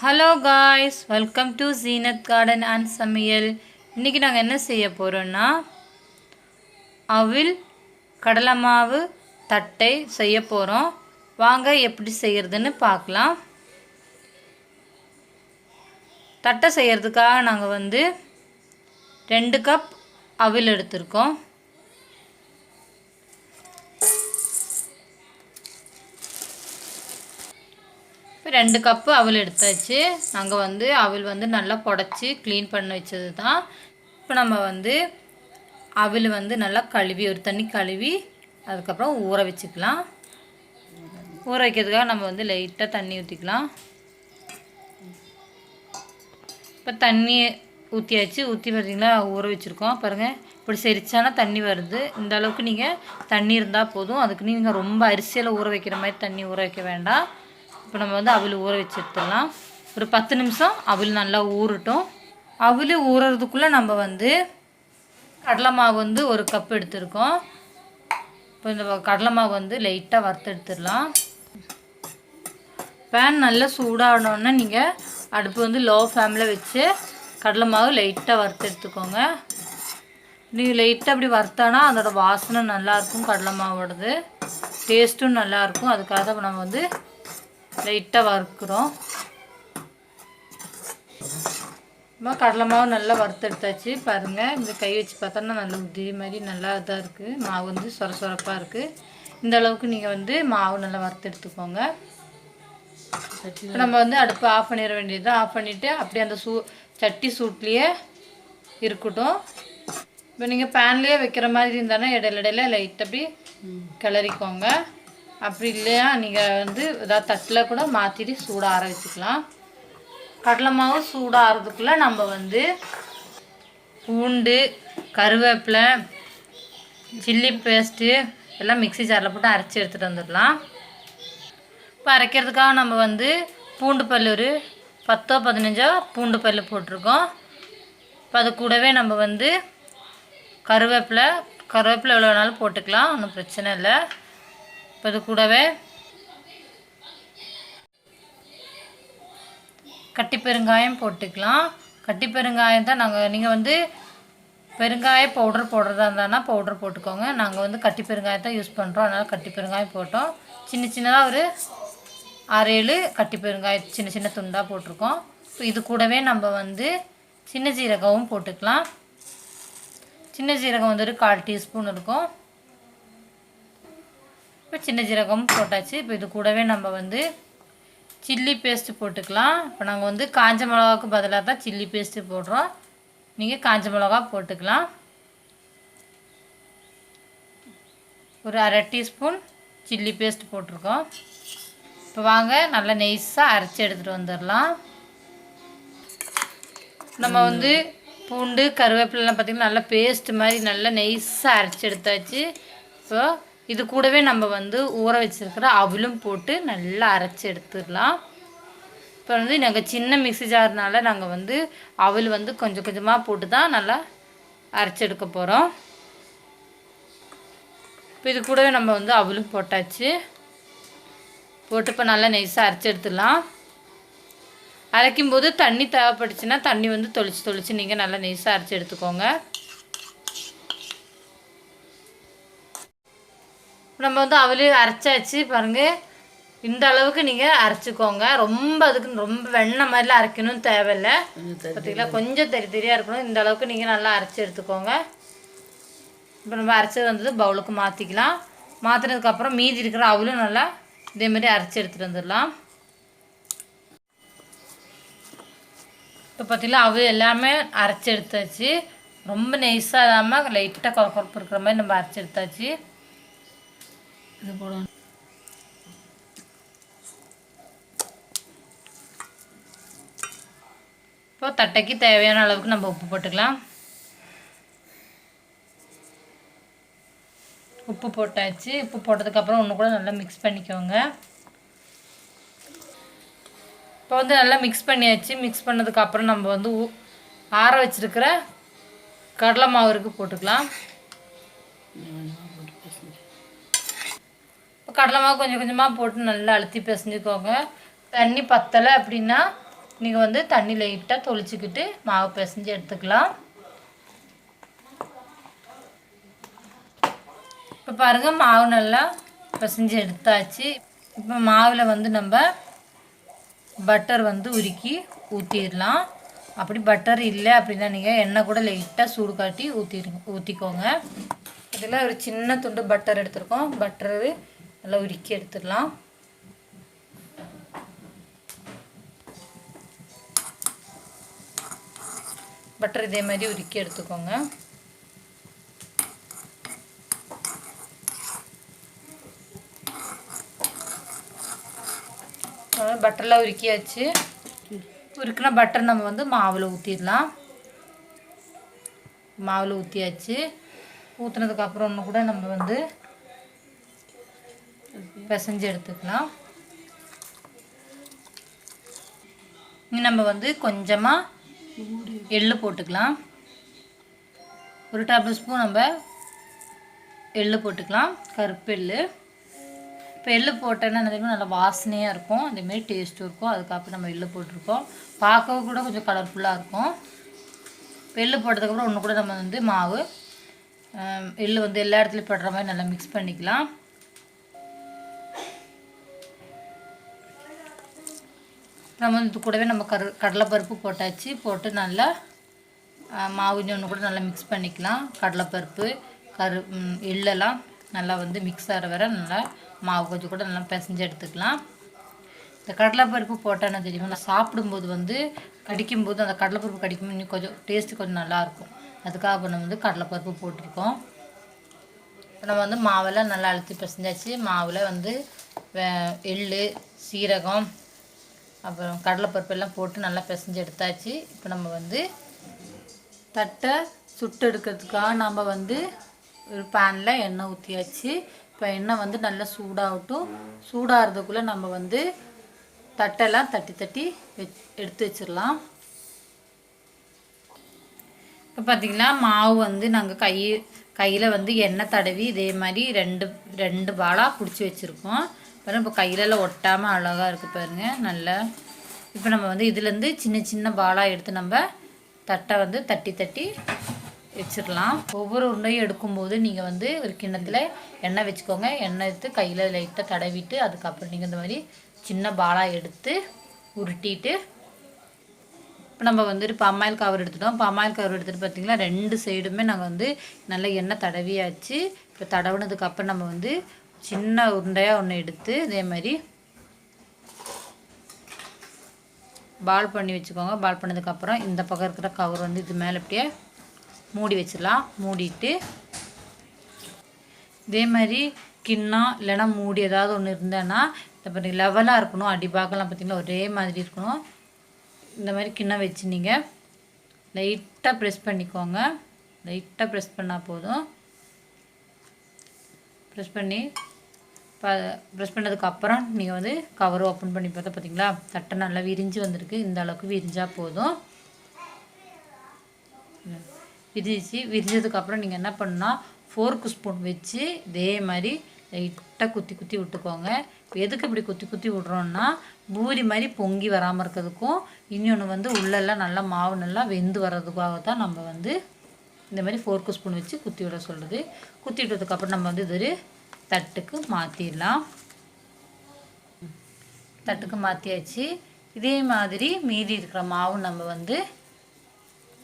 Hello guys welcome to Zeenath garden and சமையல் இன்றைக்கி நாங்கள் என்ன செய்ய போகிறோன்னா அவில் கடலை மாவு தட்டை செய்ய போகிறோம் வாங்க எப்படி செய்கிறதுன்னு பார்க்கலாம். தட்டை செய்கிறதுக்காக நாங்கள் வந்து ரெண்டு கப் அவில் எடுத்திருக்கோம். இப்போ ரெண்டு கப்பு அவல் எடுத்தாச்சு. நாங்கள் வந்து அவல் வந்து நல்லா புடச்சி க்ளீன் பண்ணி வச்சது தான் இப்போ நம்ம வந்து அவல் வந்து நல்லா கழுவி ஒரு தண்ணி கழுவி அதுக்கப்புறம் ஊற வச்சுக்கலாம். ஊற வைக்கிறதுக்காக நம்ம வந்து லைட்டாக தண்ணி ஊற்றிக்கலாம் இப்போ தண்ணி ஊற்றியாச்சு ஊற்றி பார்த்தீங்களா ஊற வச்சுருக்கோம். பாருங்கள் இப்படி செரிச்சானா தண்ணி வருது. இந்த அளவுக்கு நீங்கள் தண்ணி இருந்தால் போதும். அதுக்கு நீங்கள் ரொம்ப அரிசியில் ஊற வைக்கிற மாதிரி தண்ணி ஊற வைக்க வேண்டாம். இப்போ நம்ம வந்து அவல் ஊற வச்சு எடுத்துடலாம் ஒரு பத்து நிமிஷம் அவல் நல்லா ஊறட்டும். அவல் ஊறுறதுக்குள்ளே நம்ம வந்து கடலை மாவு வந்து ஒரு கப் எடுத்துருக்கோம். இப்போ இந்த கடலை மாவு வந்து லைட்டாக வறுத்து எடுத்துடலாம். பேன் நல்லா சூடாகணுன்னா நீங்கள் அடுப்பு வந்து லோ ஃப்ளேமில் வச்சு கடலை மாவு லைட்டாக வறுத்து எடுத்துக்கோங்க. நீங்கள் லைட்டாக அப்படி வறுத்தானா அதோட வாசனை நல்லாயிருக்கும் கடலை மாவோடது. டேஸ்ட்டும் நல்லாயிருக்கும் அதுக்காக நம்ம வந்து லைட்டாக வறுக்கிறோம். இப்போ கடலை மாவு நல்லா வறுத்தெடுத்தாச்சு. பாருங்கள் இந்த கை வச்சு பார்த்தோன்னா நல்ல உதிரி மாதிரி நல்லா இதாக இருக்குது மாவு வந்து சொர சொரப்பாக இருக்குது இந்த அளவுக்கு நீங்கள் வந்து மாவு நல்லா வறுத்து எடுத்துக்கோங்க இப்போ நம்ம வந்து அடுப்பு ஆஃப் பண்ணிட வேண்டியது ஆஃப் பண்ணிவிட்டு அப்படியே அந்த சூ சட்டி சூட்லேயே இருக்கட்டும். இப்போ நீங்கள் பேன்லேயே வைக்கிற மாதிரி இருந்தானா இடையில இடையில லைட் அப்படி கிளறிக்கோங்க. அப்படி இல்லையா? நீங்கள் வந்து ஏதாவது தட்டில் கூட மாற்றிட்டு சூடாக ஆற வச்சுக்கலாம். கடலை மாவு சூடாகிறதுக்குள்ளே நம்ம வந்து பூண்டு கருவேப்பிலை சில்லி பேஸ்ட்டு எல்லாம் மிக்ஸி ஜாரில் போட்டு அரைச்சி எடுத்துகிட்டு வந்துடலாம். இப்போ அரைக்கிறதுக்காக நம்ம வந்து பூண்டு பல் ஒரு பத்தோ பதினஞ்சோ பூண்டு பல் போட்டிருக்கோம். இப்போ அது கூடவே நம்ம வந்து கருவேப்பிலை கருவேப்பிலை எவ்வளோ வேணாலும் போட்டுக்கலாம் ஒன்றும் பிரச்சனை இல்லை. இப்போ இது கூடவே கட்டி பெருங்காயம் போட்டுக்கலாம். கட்டி பெருங்காயம் தான் நாங்கள் நீங்கள் வந்து பெருங்காய பவுடர் போடுறதா இருந்தானா பவுடர் போட்டுக்கோங்க. நாங்கள் வந்து கட்டி பெருங்காயம் யூஸ் பண்ணுறோம் அதனால் கட்டி பெருங்காயம் போட்டோம். சின்ன சின்னதாக ஒரு ஆறு ஏழு கட்டி பெருங்காயம் சின்ன சின்ன துண்டாக போட்டிருக்கோம். இப்போ இது கூடவே நம்ம வந்து சின்ன ஜீரகமும் போட்டுக்கலாம். சின்ன ஜீரகம் வந்து ஒரு கால் டீஸ்பூன் இருக்கும். இப்போ சின்ன ஜீரகம் போட்டாச்சு. இப்போ இது கூடவே நம்ம வந்து சில்லி பேஸ்ட்டு போட்டுக்கலாம். இப்போ நாங்கள் வந்து காஞ்ச மிளகாவுக்கு பதிலாக தான் சில்லி பேஸ்ட்டு போடுறோம். நீங்கள் காஞ்ச மிளகா போட்டுக்கலாம். ஒரு அரை டீஸ்பூன் சில்லி பேஸ்ட் போட்டிருக்கோம். இப்போ வாங்க நல்லா நெய்ஸாக அரைச்சி எடுத்துகிட்டு வந்துடலாம். நம்ம வந்து பூண்டு கருவேப்பிலாம் பார்த்திங்கன்னா நல்லா பேஸ்ட் மாதிரி நல்லா நெய்ஸாக அரைச்சி எடுத்தாச்சு. இப்போ இது கூடவே நம்ம வந்து ஊற வச்சுருக்கிற அவலும் போட்டு நல்லா அரைச்சி எடுத்துடலாம். இப்போ வந்து நாங்கள் சின்ன மிக்சி ஜார்னால நாங்கள் வந்து அவல் வந்து கொஞ்சம் கொஞ்சமாக போட்டு தான் நல்லா அரைச்சி எடுக்க போகிறோம் இப்போ இது கூடவே நம்ம வந்து அவலும் போட்டாச்சு. போட்டு இப்போ நல்லா நைஸாக அரைச்சி எடுத்துடலாம். அரைக்கும்போது தண்ணி தேவைப்பட்டுச்சுன்னா தண்ணி வந்து தொளிச்சு தொளிச்சு நீங்கள் நல்லா நைஸாக அரைச்சி எடுத்துக்கோங்க. நம்ம வந்து அவளே அரைச்சாச்சு பாருங்கள் இந்த அளவுக்கு நீங்கள் அரைச்சிக்கோங்க. ரொம்ப அதுக்கு ரொம்ப வெண்ணெய் மாதிரிலாம் அரைக்கணும்னு தேவையில்லை. பார்த்தீங்களா கொஞ்சம் தெரி தெரியாக இருக்கணும். இந்த அளவுக்கு நீங்கள் நல்லா அரைச்சி எடுத்துக்கோங்க. இப்போ நம்ம அரைச்சது வந்தது பவுலுக்கு மாற்றிக்கலாம் மாற்றினதுக்கப்புறம் மீதி இருக்கிற அவளும் நல்லா இதே மாதிரி அரைச்சி எடுத்துகிட்டு வந்துடலாம். இப்போ பார்த்தீங்களா அவள் எல்லாமே அரைச்சி எடுத்தாச்சு. ரொம்ப நெய்ஸாக இல்லாமல் லைட்டாக குறக்குறப்பு இருக்கிற மாதிரி நம்ம அரைச்சி எடுத்தாச்சு. இது போடணும். இப்போ தட்டைக்கு தேவையான அளவுக்கு நம்ம உப்பு போட்டுக்கலாம். உப்பு போட்டாச்சு. உப்பு போட்டதுக்கப்புறம் ஒன்று கூட நல்லா மிக்ஸ் பண்ணிக்கோங்க. இப்போ வந்து நல்லா மிக்ஸ் பண்ணியாச்சு. மிக்ஸ் பண்ணதுக்கப்புறம் நம்ம வந்து ஆற வச்சுருக்கிற கடலை மாவு இருக்கு போட்டுக்கலாம். இப்போ கடலை மாவு கொஞ்சம் கொஞ்சமாக போட்டு நல்லா அழுத்தி பிசைஞ்சுக்கோங்க. தண்ணி பத்தலை அப்படின்னா நீங்கள் வந்து தண்ணி லைட்டாக தொளிச்சிக்கிட்டு மாவு பிசைஞ்சு எடுத்துக்கலாம். இப்போ பாருங்கள் மாவு நல்லா பிசைஞ்சு எடுத்தாச்சு. இப்போ மாவில் வந்து நம்ம பட்டர் வந்து உருக்கி ஊற்றிடலாம் அப்படி பட்டர் இல்லை அப்படின்னா நீங்கள் எண்ணெய் கூட லைட்டாக சூடு காட்டி ஊற்றிடுங்க ஊற்றிக்கோங்க இதில் ஒரு சின்ன துண்டு பட்டர் எடுத்துருக்கோம். பட்டரு நல்லா உருக்கி எடுத்துடலாம். பட்டர் இதே மாதிரி உருக்கி எடுத்துக்கோங்க. பட்டர்லாம் உருக்கியாச்சு. உருக்கின பட்டர் நம்ம வந்து மாவில் ஊற்றிடலாம் மாவில் ஊற்றியாச்சு ஊற்றுனதுக்கப்புறம் ஒன்று கூட நம்ம வந்து பிசைஞ்சு எடுத்துக்கலாம். நம்ம வந்து கொஞ்சமாக எள்ளு போட்டுக்கலாம். ஒரு டேபிள் ஸ்பூன் நம்ம எள்ளு போட்டுக்கலாம். கருப்பெள்ளு இப்போ எள்ளு போட்டோன்னா என்ன தெரியுமா? நல்லா வாசனையாக இருக்கும். அதேமாரி டேஸ்ட்டும் இருக்கும். அதுக்காக நம்ம எள்ளு போட்டிருக்கோம். பார்க்கவும் கூட கொஞ்சம் கலர்ஃபுல்லாக இருக்கும். இப்போ எள்ளு போட்டதுக்கப்புறம் ஒன்று கூட நம்ம வந்து மாவு எள்ளு வந்து எல்லா இடத்துலையும் படுற மாதிரி நல்லா மிக்ஸ் பண்ணிக்கலாம். நம்ம வந்து இது கூடவே நம்ம கரு கடலைப்பருப்பு போட்டாச்சு. போட்டு நல்லா மாவு ஒன்று கூட நல்லா மிக்ஸ் பண்ணிக்கலாம். கடலைப்பருப்பு கரு எள்ளெல்லாம் நல்லா வந்து மிக்ஸ் ஆகிற வர நல்லா மாவு கொஞ்சம் கூட நல்லா பிசைஞ்சு எடுத்துக்கலாம். இந்த கடலைப்பருப்பு போட்டானே தெரியுமா நான் சாப்பிடும்போது வந்து கடிக்கும்போது அந்த கடலைப்பருப்பு கடிக்கும்போது இன்னும் கொஞ்சம் டேஸ்ட்டு கொஞ்சம் நல்லாயிருக்கும் அதுக்காக இப்போ நம்ம வந்து கடலைப்பருப்பு போட்டிருக்கோம். இப்போ நம்ம வந்து மாவெல்லாம் நல்லா அழுத்தி பிசைஞ்சாச்சு. மாவில் வந்து எள் எள்ளு சீரகம் அப்புறம் கடலைப்பருப்பு எல்லாம் போட்டு நல்லா பிசைஞ்சு எடுத்தாச்சு. இப்போ நம்ம வந்து தட்டை சுட்டு எடுக்கிறதுக்காக நம்ம வந்து ஒரு பேனில் எண்ணெய் ஊற்றியாச்சு இப்போ எண்ணெய் வந்து நல்லா சூடாகட்டும். சூடாகிறதுக்குள்ளே நம்ம வந்து தட்டெல்லாம் தட்டி தட்டி எடுத்து வச்சிடலாம். இப்போ பார்த்தீங்கன்னா மாவு வந்து நாங்கள் கை கையில் வந்து எண்ணெய் தடவி இதே மாதிரி ரெண்டு ரெண்டு பாலாக பிடிச்சி வச்சுருக்கோம். பாருங்க இப்போ கையிலலாம் ஒட்டாமல் அழகாக இருக்குது பாருங்க நல்லா. இப்போ நம்ம வந்து இதுலேருந்து சின்ன சின்ன பாலாக எடுத்து நம்ம தட்டை வந்து தட்டி தட்டி வச்சிடலாம். ஒவ்வொரு உருண்டையும் எடுக்கும்போது நீங்கள் வந்து ஒரு கிண்ணத்தில் எண்ணெய் வச்சுக்கோங்க. எண்ணெய் எடுத்து கையில் லைட்டாக தடவிட்டு அதுக்கப்புறம் நீங்கள் இந்த மாதிரி சின்ன பாலாக எடுத்து உருட்டிட்டு இப்போ நம்ம வந்துட்டு பாமாயில் கவர் எடுத்துட்டோம். பாமாயில் கவர் எடுத்துகிட்டு பார்த்திங்கன்னா ரெண்டு சைடுமே நாங்கள் வந்து நல்லா எண்ணெய் தடவியாச்சு. இப்போ தடவுனதுக்கப்புறம் நம்ம வந்து சின்ன உருண்டையாக ஒன்று எடுத்து இதே மாதிரி பால் பண்ணி வச்சுக்கோங்க. பால் பண்ணதுக்கப்புறம் இந்த பக்கம் இருக்கிற கவர் வந்து இது மேலே இப்படியே மூடி வச்சிடலாம். மூடிட்டு இதே மாதிரி கிண்ணம் இல்லைன்னா மூடி ஏதாவது ஒன்று இருந்தேன்னா இப்போ லெவலாக இருக்கணும். அடிபாக்கெல்லாம் பார்த்திங்களா? ஒரே மாதிரி இருக்கணும். இந்த மாதிரி கிண்ணம் வச்சு நீங்கள் லைட்டாக ப்ரெஸ் பண்ணிக்கோங்க. லைட்டாக ப்ரெஸ் பண்ணால் போதும். ப்ரெஸ் பண்ணி ப ப்ரெஷ் பண்ணதுக்கப்புறம் நீங்கள் வந்து கவர் ஓப்பன் பண்ணி பார்த்தா பார்த்தீங்களா? தட்டை நல்லா விரிஞ்சு வந்திருக்கு. இந்த அளவுக்கு விரிஞ்சால் போதும். விரிச்சு விரிஞ்சதுக்கப்புறம் நீங்கள் என்ன பண்ணால் ஃபோர்க்கு ஸ்பூன் வச்சு இதே மாதிரி லைட்டாக குத்தி குத்தி விட்டுக்கோங்க. இப்போ எதுக்கு இப்படி குத்தி குத்தி விட்றோன்னா பூரி மாதிரி பொங்கி வராமல் இருக்கிறதுக்கும் இன்னொன்று வந்து உள்ளெல்லாம் நல்லா மாவு நல்லா வெந்து வர்றதுக்காக தான் நம்ம வந்து இந்த மாதிரி ஃபோர்க்கு ஸ்பூன் வச்சு குத்தி விட சொல்கிறது குத்தி விட்டதுக்கப்புறம் நம்ம வந்து இது ஒரு தட்டுக்கு மாற்றிடலாம் தட்டுக்கு மாற்றியாச்சு இதே மாதிரி மீதி இருக்கிற மாவு நம்ம வந்து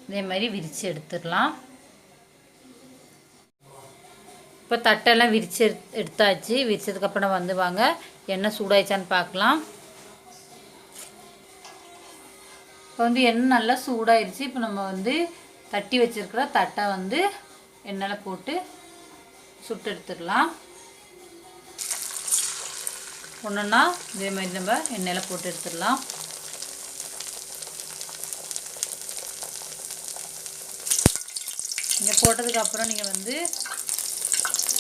இதே மாதிரி விரித்து எடுத்துடலாம். இப்போ தட்டெல்லாம் விரித்து எடுத்தாச்சு. விரித்ததுக்கப்புறம் வந்து வாங்க எண்ணெய் சூடாயிச்சான்னு பார்க்கலாம். இப்போ வந்து எண்ணெய் நல்லா சூடாயிருச்சு. இப்போ நம்ம வந்து தட்டி வச்சுருக்கிற தட்டை வந்து எண்ணெயில் போட்டு சுட்டு எடுத்துடலாம். ஒன்றுன்னா இதே மாதிரி நம்ம எண்ணெயில் போட்டு எடுத்துடலாம். நீங்கள் போட்டதுக்கப்புறம் நீங்கள் வந்து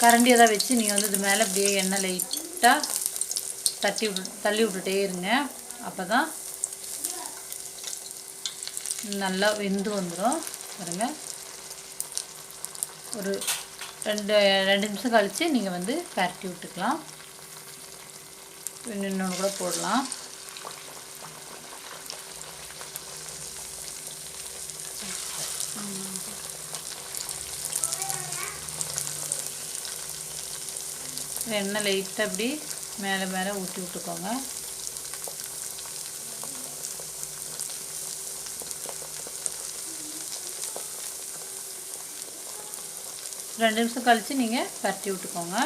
கரண்டியை தான் வச்சு நீங்கள் வந்து இது மேலே அப்படியே எண்ணெய் லைட்டாக தட்டி விட்டு தள்ளி விட்டுட்டே இருங்க. அப்போ தான் நல்லா வெந்து வந்துடும் பாருங்க. ஒரு ரெண்டு ரெண்டு நிமிஷம் கழித்து நீங்கள் வந்து பரட்டி விட்டுக்கலாம். இன்னொன்று கூட போடலாம். எண்ணெய் லைட்டாக அப்படி மேலே மேலே ஊற்றி விட்டுக்கோங்க. ரெண்டு நிமிஷம் கழித்து நீங்கள் பரட்டி விட்டுக்கோங்க.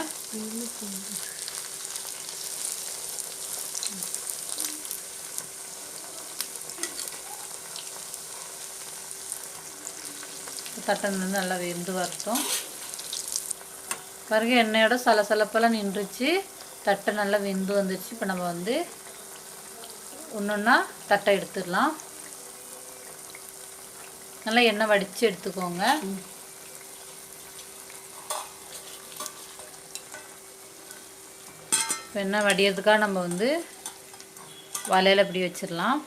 தட்டன் வந்து நல்லா வெந்து வரட்டும். பாருங்க எண்ணெயோட சலசலப்பெல்லாம் நின்றுச்சு. தட்டை நல்லா வெந்து வந்துடுச்சு இப்போ நம்ம வந்து ஒன்று ஒன்றா தட்டை எடுத்துடலாம். நல்லா எண்ணெய் வடித்து எடுத்துக்கோங்க. இப்போ எண்ணெய் வடிகிறதுக்காக நம்ம வந்து வலையில் இப்படி வச்சிடலாம்.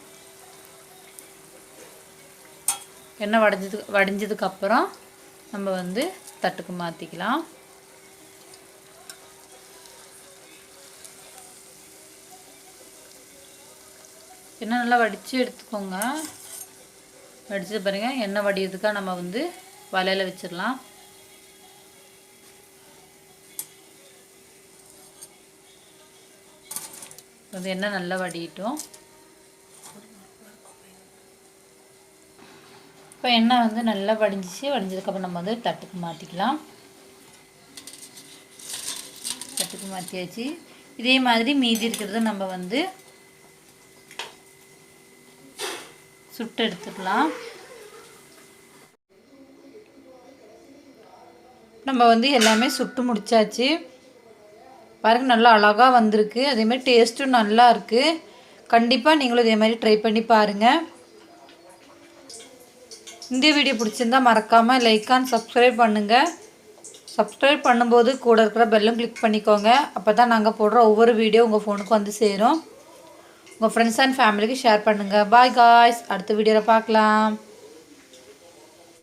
எண்ணெய் வடைஞ்சது வடிஞ்சதுக்கப்புறம் நம்ம வந்து தட்டுக்கு மாற்றிக்கலாம் எண்ணெய் நல்லா வடித்து எடுத்துக்கோங்க. வடிச்சது பாருங்கள் எண்ணெய் வடியதுக்காக நம்ம வந்து வலையில் வச்சிடலாம். அது எண்ணெய் நல்லா வடிட்டோம் இப்போ எண்ணெய் வந்து நல்லா வடிஞ்சிச்சு. வடிஞ்சதுக்கப்புறம் நம்ம வந்து தட்டுக்கு மாற்றிக்கலாம் தட்டுக்கு மாற்றியாச்சு இதே மாதிரி மீதி இருக்கிறத நம்ம வந்து சுட்டு எடுத்துக்கலாம். நம்ம வந்து எல்லாமே சுட்டு முடிச்சாச்சு. பாருங்க நல்லா அழகாக வந்திருக்கு. அதேமாதிரி டேஸ்ட்டும் நல்லா இருக்குது கண்டிப்பாக நீங்களும் இதே மாதிரி ட்ரை பண்ணி பாருங்கள் இந்த வீடியோ பிடிச்சிருந்தா மறக்காமல் லைக் அண்ட் சப்ஸ்கிரைப் பண்ணுங்கள் சப்ஸ்கிரைப் பண்ணும்போது கூட இருக்கிற பெல்லும் கிளிக் பண்ணிக்கோங்க. அப்போ தான் நாங்கள் போடுற ஒவ்வொரு வீடியோ உங்கள் ஃபோனுக்கு வந்து சேரும். உங்கள் ஃப்ரெண்ட்ஸ் அண்ட் ஃபேமிலிக்கு ஷேர் பண்ணுங்கள் பாய் காய்ஸ் அடுத்த வீடியோவில் பார்க்கலாம்.